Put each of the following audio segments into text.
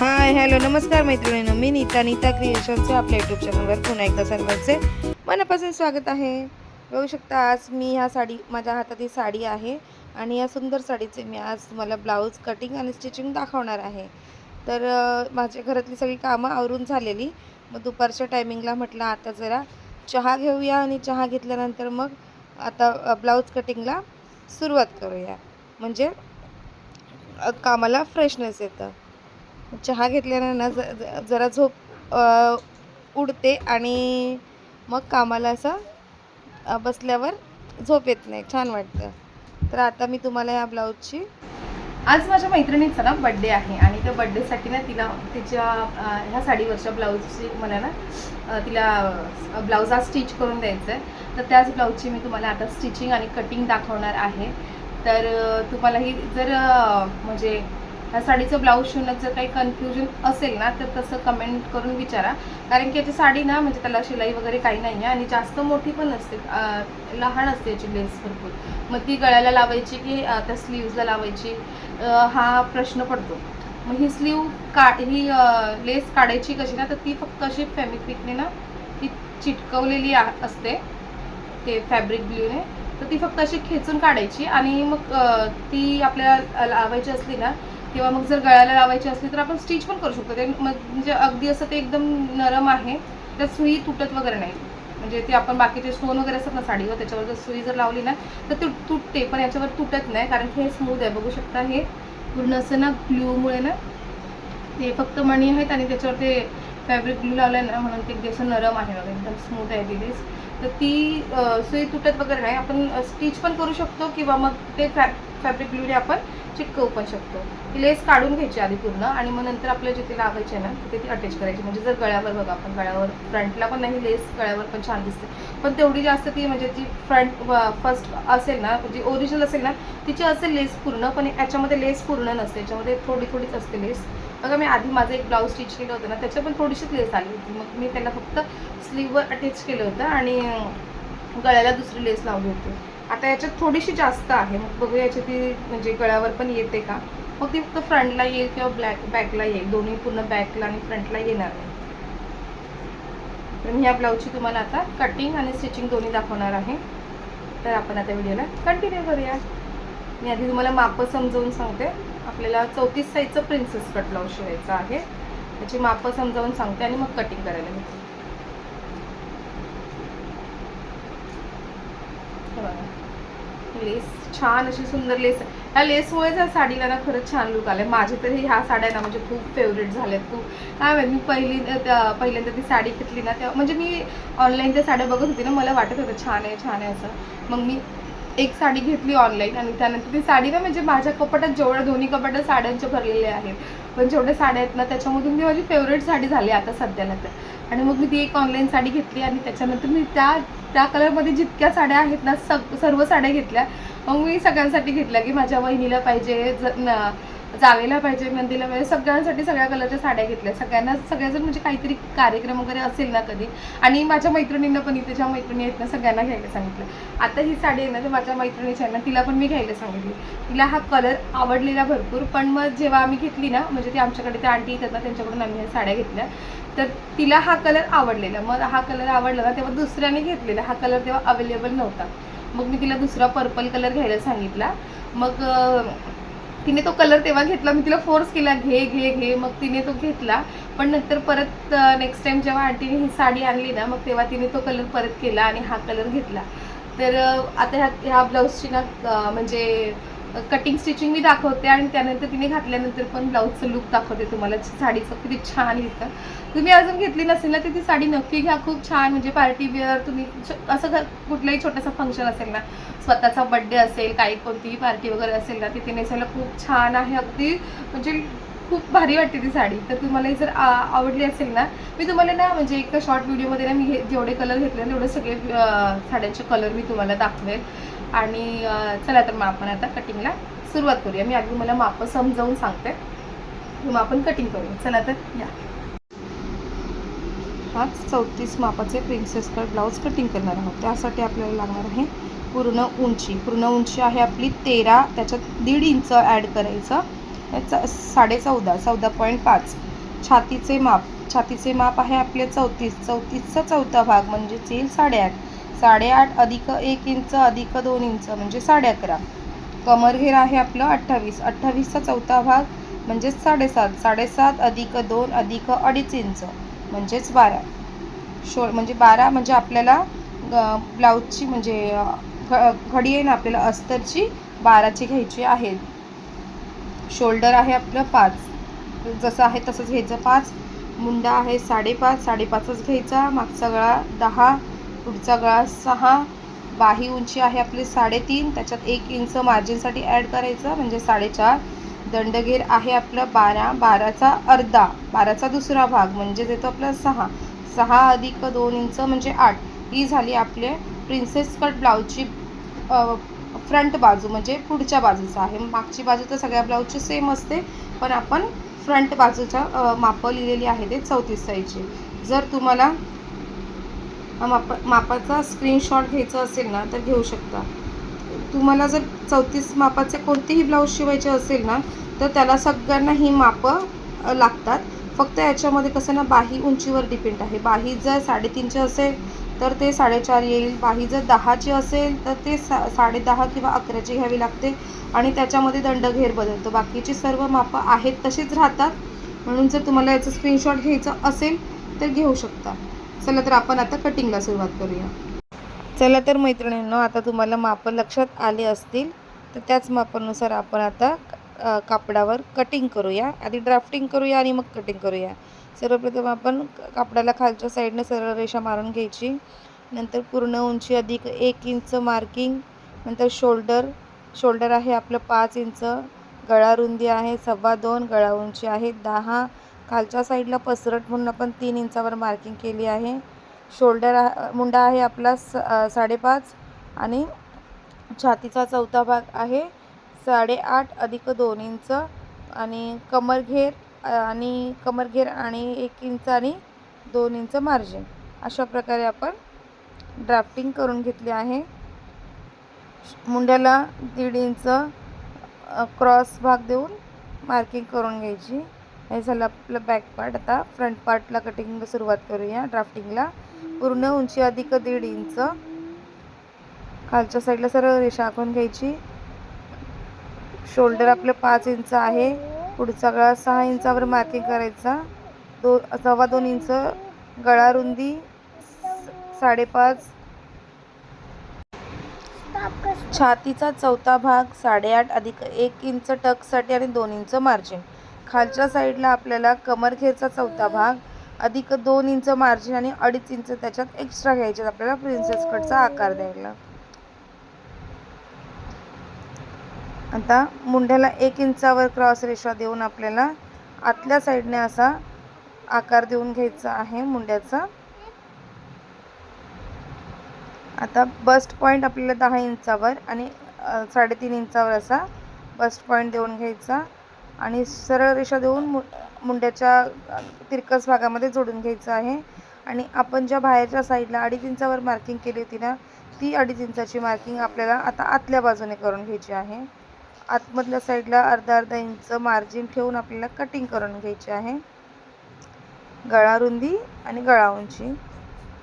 Hi hello नमस्कार मैत्रिणींनो. मी नीता नीता क्रिएशनचे आपल्या यूट्यूब चॅनलवर पुन्हा एकदा सर्वांचे मनापासून स्वागत आहे. बघू शकता आज मी ह्या साडी माझ्या हातात ही साडी आहे आणि या सुंदर साडीचे मी आज तुम्हाला ब्लाऊज कटिंग आणि स्टिचिंग दाखवणार आहे. तर माझ्या घरातली सगळी कामं आवरून झालेली. मग दुपारच्या टायमिंगला म्हटलं आता जरा चहा घेऊया आणि चहा घेतल्यानंतर मग आता ब्लाऊज कटिंगला सुरुवात करूया. म्हणजे कामाला फ्रेशनेस येतं. चहा घेतल्यानं ना ज जरा झोप उडते आणि मग कामाला असं बसल्यावर झोप येत नाही. छान वाटतं. तर आता मी तुम्हाला या ब्लाऊजची आज माझ्या मैत्रिणीचा ना बड्डे आहे आणि त्या बड्डेसाठी ना तिला तिच्या ह्या साडीवरच्या ब्लाऊजची मला ना तिला ब्लाऊज आज स्टिच करून द्यायचं आहे तर त्याच ब्लाऊजची मी तुम्हाला आता स्टिचिंग आणि कटिंग दाखवणार आहे. तर तुम्हालाही जर म्हणजे ह्या साडीचं ब्लाऊज शिवण्यात जर काही कन्फ्युजन असेल ना तर तसं कमेंट करून विचारा. कारण की याची साडी ना म्हणजे त्याला शिलाई वगैरे काही नाही आहे आणि जास्त मोठी पण असते लहान असते याची लेस भरपूर. मग ती गळ्याला लावायची की त्या स्लीव्जला लावायची? हा प्रश्न पडतो. मग ही स्लीव का ही लेस काढायची कशी ना तर ती फक्त अशी फेमिक्विकने ना ती चिटकवलेली आ- असते. ते फॅब्रिक ब्ल्यूने तर ती फक्त अशी खेचून काढायची आणि मग ती आपल्याला लावायची असली ना किंवा मग जर गळ्याला लावायची असली तर आपण स्टिच पण करू शकतो. ते मग म्हणजे अगदी असं ते एकदम नरम आहे त्यात सुई तुटत वगैरे नाही. म्हणजे ते आपण बाकीचे स्टोन वगैरे असतात ना साडीवर त्याच्यावर जर सुई जर लावली ना तर ते तुटते पण याच्यावर तुटत नाही कारण की हे स्मूथ आहे. बघू शकता हे पूर्ण असं ना ग्लूमुळे ना ते फक्त मणी आहेत आणि त्याच्यावर ते फॅब्रिक ग्लू लावलं ना म्हणून ते असं नरम आहे वगैरे एकदम स्मूथ आहे दिलीस. तर ती सुई तुटत वगैरे नाही. आपण स्टिच पण करू शकतो किंवा मग ते फॅ फॅब्रिक ग्लूने आपण चिटकवू पण शकतो. ती लेस काढून घ्यायची आधी पूर्ण आणि मग नंतर आपल्या जिथे लावायची आहे ना तिथे ती अटॅच करायची. म्हणजे जर गळ्यावर बघा आपण गळ्यावर फ्रंटला पण नाही लेस गळ्यावर पण छान दिसते. पण तेवढी जास्त ती म्हणजे जी फ्रंट फर्स्ट असेल ना जी ओरिजिनल असेल ना तिची असेल लेस पूर्ण पण याच्यामध्ये लेस पूर्ण नसते. याच्यामध्ये थोडी थोडीच असते लेस बघा मी आधी माझं एक ब्लाऊज स्टिच केलं होतं ना त्याच्या पण थोडीशीच लेस आली होती. मग मी त्याला फक्त स्लीववर अटॅच केलं होतं आणि गळ्याला दुसरी लेस लावली होती. आता याच्यात थोडीशी जास्त आहे. मग बघूया याची ती म्हणजे गळ्यावर पण येते का? मग ती फक्त फ्रंटला येईल किंवा ब्लॅक बॅकला येईल. दोन्ही पूर्ण बॅकला आणि फ्रंटला येणार नाही. तर मी ह्या ब्लाऊजची तुम्हाला आता कटिंग आणि स्टिचिंग दोन्ही दाखवणार आहे. तर आपण आता व्हिडिओला कंटिन्यू करूया. मी आधी तुम्हाला मापं समजावून सांगते. आपल्याला चौतीस साईजचं प्रिन्सेस कट ब्लाऊज शिवायचं आहे. त्याची मापं समजावून सांगते आणि मग कटिंग करायला घेते. बघा. लेस छान अशी सुंदर लेस आहे ह्या लेसमुळे त्या साडीला ना खरंच छान लुक आले माझे तरी ह्या साड्या ना म्हणजे खूप फेवरेट झाल्यात. खूप काय माहिती मी पहिली त्या- पहिल्यांदा ती साडी घेतली ना तेव्हा म्हणजे मी ऑनलाईन त्या साड्या बघत होती ना मला वाटत होतं छान आहे छान आहे असं. मग मी एक साडी घेतली ऑनलाईन आणि त्यानंतर ती साडी ना म्हणजे माझ्या कपाटात जेवढ्या दोन्ही कपाटात साड्यांच्या भरलेल्या आहेत पण जेवढ्या साड्या आहेत ना त्याच्यामधून ती माझी फेवरेट साडी झाली आता सध्याला तर. आणि मग मी ती एक ऑनलाईन साडी घेतली आणि त्याच्यानंतर मी त्या त्या कलरमध्ये जितक्या साड्या आहेत ना सग सर्व साड्या घेतल्या. मग मी सगळ्यांसाठी घेतल्या की माझ्या वहिनीला पाहिजे ज- जावेला पाहिजे मंदिरला पाहिजे सगळ्यांसाठी सगळ्या कलरच्या साड्या घेतल्या. सगळ्यांना सगळ्याजण म्हणजे काहीतरी कार्यक्रम वगैरे असेल ना कधी. आणि माझ्या मैत्रिणींना पण इथे ज्या मैत्रिणी आहेत ना सगळ्यांना घ्यायला सांगितलं. आता ही साडी आहे ना तर माझ्या मैत्रिणीची आहे ना तिला पण मी घ्यायला सांगितली. तिला हा कलर आवडलेला भरपूर. पण मग जेव्हा आम्ही घेतली ना म्हणजे ती आमच्याकडे त्या आंटी येतात ना त्यांच्याकडून आम्ही ह्या साड्या घेतल्या. तर तिला हा कलर आवडलेला. मग हा कलर आवडला ना तेव्हा दुसऱ्याने घेतलेला. हा कलर तेव्हा अवेलेबल नव्हता. मग मी तिला दुसरा पर्पल कलर घ्यायला सांगितला. मग तिने तो कलर तेव्हा घेतला. मी तिला फोर्स केला घे घे घे. मग तिने तो घेतला. पण नंतर परत नेक्स्ट टाइम जेव्हा आंटीने ही साडी आणली ना मग तेव्हा तिने तो कलर परत केला आणि हा कलर घेतला. तर आता ह्या ह्या ब्लाऊजची ना म्हणजे कटिंग स्टिचिंग मी दाखवते आणि त्यानंतर तिने घातल्यानंतर पण ब्लाऊजचं लुक दाखवते तुम्हाला. साडीचं किती छान येतं तुम्ही अजून घेतली नसेल ना तर ती साडी नक्की घ्या. खूप छान. म्हणजे पार्टी वेअर तुम्ही असं कुठलंही छोटंसं फंक्शन असेल ना स्वतःचा बड्डे असेल काही कोणतीही पार्टी वगैरे असेल ना तिथे नेसायला खूप छान आहे अगदी. म्हणजे खूप भारी वाटते ती साडी. तर तुम्हाला जर आ- आवडली असेल ना मी तुम्हाला ना म्हणजे एका शॉर्ट व्हिडिओमध्ये ना मी हे जेवढे कलर घेतले तेवढे सगळे साड्यांचे कलर मी तुम्हाला दाखवेल. आणि चला तर मग आपण आता कटिंगला सुरुवात करूया. मी आधी तुम्हाला मापं समजावून सांगते. मग आपण कटिंग करूया. चला तर या. हाच चौतीस मापाचे प्रिन्सेस कट ब्लाऊज कटिंग करणार आहोत. त्यासाठी आपल्याला लागणार आहे पूर्ण उंची पूर्ण उंची आहे आपली तेरा त्याच्यात दीड इंच ॲड करायचं. च- साडे चौदा चौदा पॉईंट पाच. छातीचे माप छातीचे माप आहे आपले चौतीस. चौतीसचा चौथा भाग म्हणजेच येईल साडेआठ. साडेआठ अधिक एक इंच अधिक दोन इंच म्हणजे साडे अकरा कमरघेर आहे आपलं अठ्ठावीस. अठ्ठावीसचा चौथा भाग म्हणजेच साडेसात. साडेसात अधिक दोन अधिक अडीच इंच म्हणजेच बारा. शो म्हणजे बारा म्हणजे आपल्याला ग- ब्लाऊजची म्हणजे ख खडी आहे ना आपल्याला अस्तरची बाराची घ्यायची आहे. शोल्डर आहे आपलं पाच. जसं आहे तसंच घ्यायचं पाच. मुंडा आहे साडेपाच साडेपाचच घ्यायचा. मागचा गळा दहा पुढचा गळा सहा. बाही उंची आहे आपली साडेतीन. त्याच्यात एक इंच मार्जिनसाठी ॲड करायचं म्हणजे साडेचार. दंडगेर आहे आपलं बारा. बाराचा अर्धा. बाराचा दुसरा भाग म्हणजे येतो आपला सहा. सहा अधिक दोन इंच म्हणजे आठ. ही झाली आपले प्रिन्सेस कट ब्लाऊजची फ्रंट बाजू म्हणजे पुढच्या बाजूचा आहे. मागची बाजू तर सगळ्या ब्लाऊजची सेम असते पण आपण फ्रंट बाजूच्या मापं लिहिलेली आहे ते चौतीस साईजची. जर तुम्हाला माप मापाचा स्क्रीनशॉट घ्यायचा असेल ना तर घेऊ शकता. तुम्हाला जर चौतीस मापाचे कोणतेही ब्लाऊज शिवायचे असेल ना तर त्याला सगळ्यांना ही मापं लागतात. फक्त याच्यामध्ये कसं ना बाही उंचीवर डिपेंड आहे. बाही जर साडेतीनचे असेल तर ते साडेचार येईल. बाही जर दहाची असेल तर ते सा साडेदहा किंवा अकराची घ्यावी लागते आणि त्याच्यामध्ये दंडघेर बदलतो. बाकीची सर्व मापं आहेत तशीच राहतात. म्हणून जर तुम्हाला याचं स्क्रीनशॉट घ्यायचं असेल तर घेऊ शकता. चला तर आपण आता कटिंगला सुरुवात करूया. चला तर मैत्रिणींनो आता तुम्हाला मापं लक्षात आले असतील तर त्याच मापानुसार आपण आता कापडावर कटिंग करूया. आधी ड्राफ्टिंग करूया आणि मग कटिंग करूया. सर्वप्रथम आपण कापडाला खालच्या साईडने सरळ रेषा मारून घ्यायची. नंतर पूर्ण उंची अधिक एक इंच मार्किंग नंतर शोल्डर. शोल्डर आहे आपलं पाच इंच. गळा रुंदी आहे सव्वा दोन गळा उंची आहे दहा. खालच्या साईडला पसरट म्हणून आपण तीन इंचावर मार्किंग केली आहे. शोल्डर मुंडा आहे आपला स साडेपाच आणि छातीचा चौथा भाग आहे साडेआठ अधिक दोन इंच आणि कमरघेर आणि कमरघेर आणि एक इंच आणि दोन इंच मार्जिन अशा प्रकारे आपण ड्राफ्टिंग करून घेतली आहे. मुंड्याला दीड इंच क्रॉस भाग देऊन मार्किंग करून घ्यायची. हे झालं आपलं बॅक पार्ट आता फ्रंट पार्टला कटिंगला सुरुवात करूया. ड्राफ्टिंगला पूर्ण उंची अधिक दीड इंच. खालच्या साईडला सरळ रेषा आखून घ्यायची. शोल्डर आपलं पाच इंच आहे. पुढचा गळा सहा इंचावर मार्किंग करायचा. दो सव्वा दोन इंच गळा रुंदी साडेपाच. छातीचा चौथा भाग साडेआठ अधिक एक इंच टकसाठी आणि दोन इंच मार्जिन खालच्या साईडला आपल्याला कमरखेरचा चौथा भाग अधिक दोन इंच मार्जिन आणि अडीच इंच त्याच्यात एक्स्ट्रा घ्यायचे आपल्याला प्रिन्सेस कटचा आकार द्यायला. आता मुंढ्याला एक इंचावर क्रॉस रेषा देऊन आपल्याला आतल्या साईडने असा आकार देऊन घ्यायचा आहे मुंड्याचा आता बस्ट पॉईंट आपल्याला दहा इंचावर आणि साडेतीन इंचावर असा बस्ट पॉईंट देऊन घ्यायचा आणि सरळ रेषा देऊन मु मुंड्याच्या तिरकस भागामध्ये जोडून घ्यायचं आहे. आणि आपण ज्या बाहेरच्या साईडला अडीच इंचावर मार्किंग केली होती ना ती अडीच इंचाची मार्किंग आपल्याला आता आतल्या बाजूने करून घ्यायची आहे. आतमधल्या साईडला अर्धा अर्धा इंच मार्जिन ठेवून आपल्याला कटिंग करून घ्यायची आहे. गळा रुंदी आणि गळा उंची.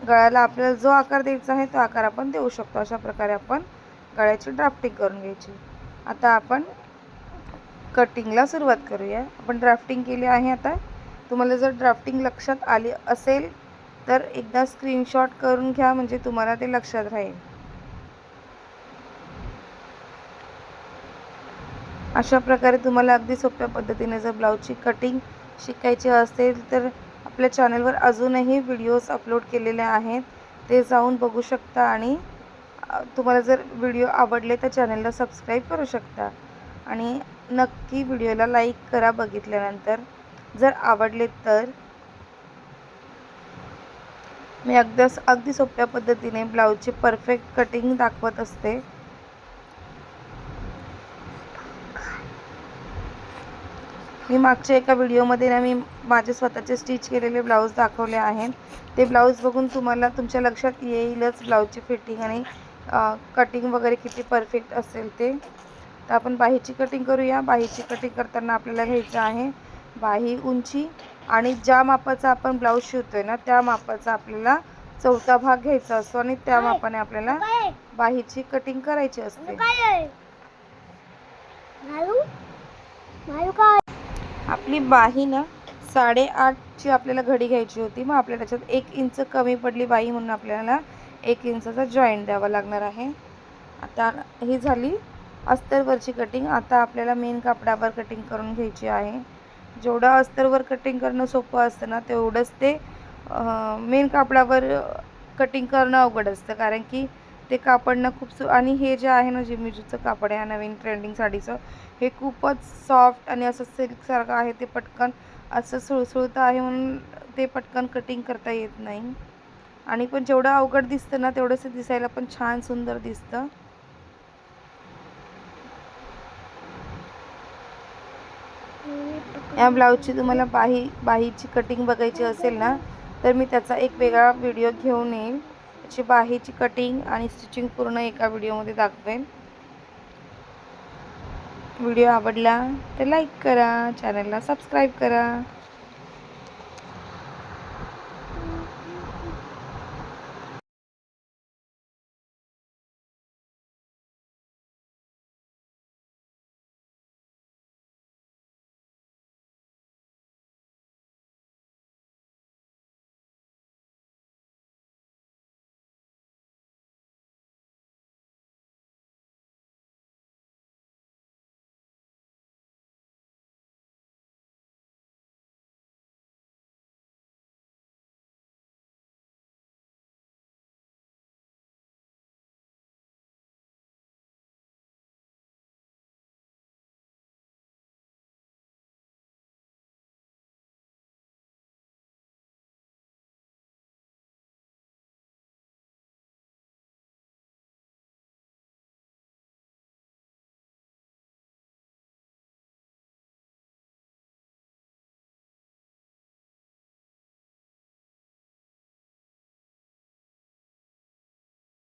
गळ्याला आपल्याला जो आकार द्यायचा आहे तो आकार आपण देऊ शकतो. अशा प्रकारे आपण गळ्याची ड्राफ्टिंग करून घ्यायची. आता आपण कटिंगला सुरुवात करूया. आपण ड्राफ्टिंग केली आहे आता. तुम्हाला जर ड्राफ्टिंग लक्षात आली असेल तर एकदा स्क्रीनशॉट करून घ्या. म्हणजे तुम्हाला ते लक्षात राहील. अशा प्रकारे तुम्हाला अगदी सोप्या पद्धतीने जर ब्लाऊजची कटिंग शिकायची असेल तर आपल्या चॅनलवर अजूनही व्हिडिओज अपलोड केलेले आहेत. ते जाऊन बघू शकता आणि तुम्हाला जर व्हिडिओ आवडले तर चॅनलला सबस्क्राईब करू शकता. आणि नक्की व्हिडिओला लाईक करा बघितल्यानंतर. जर आवडले तर मी अगदी अगदी सोप्या पद्धतीने ब्लाऊजची परफेक्ट कटिंग दाखवत असते. मी मागच्या एका व्हिडिओमध्ये ना मी माझे स्वतःचे स्टिच केलेले ब्लाऊज दाखवले आहेत. ते ब्लाऊज बघून तुम्हाला तुमच्या लक्षात येईलच ब्लाऊजची फिटिंग आणि कटिंग वगैरे किती परफेक्ट असेल ते. तर आपण बाहीची कटिंग करूया. बाहीची कटिंग करताना आपल्याला घ्यायचं आहे बाही उंची आणि ज्या मापाचा आपण ब्लाऊज शिवतोय ना त्या मापाचा आपल्याला चौथा भाग घ्यायचा असतो आणि त्या मापाने आपल्याला बाहीची कटिंग करायची असते. आपली बाही ना साडेआठची आपल्याला घडी घ्यायची होती. मग आपल्या त्याच्यात एक इंच कमी पडली बाही म्हणून आपल्याला एक इंचाचा जॉईंट द्यावा लागणार आहे. आता ही झाली अस्तरवरची कटिंग आता आपल्याला मेन कापडावर कटिंग करून घ्यायची आहे. जेवढं अस्तरवर कटिंग करणं सोपं असतं ना तेवढंच ते मेन कापडावर कटिंग करणं अवघड असतं. कारण की ते कापडनं खूप सु आणि हे जे आहे ना जिमिजूचं कापड आहे नवीन ट्रेंडिंग साडीचं हे खूपच सॉफ्ट आणि असं सिल्कसारखं आहे ते पटकन असं सुळसुळतं आहे म्हणून ते पटकन कटिंग करता येत नाही. आणि पण जेवढं अवघड दिसतं ना तेवढंच दिसायला पण छान सुंदर दिसतं. या ब्लाऊजची तुम्हाला बाही बाहीची कटिंग बघायची असेल ना तर मी त्याचा एक वेगळा व्हिडिओ घेऊन येईल. त्याची बाहीची कटिंग आणि स्टिचिंग पूर्ण एका व्हिडिओमध्ये दाखवेन. व्हिडिओ आवडला तर लाईक करा चॅनलला सबस्क्राईब करा.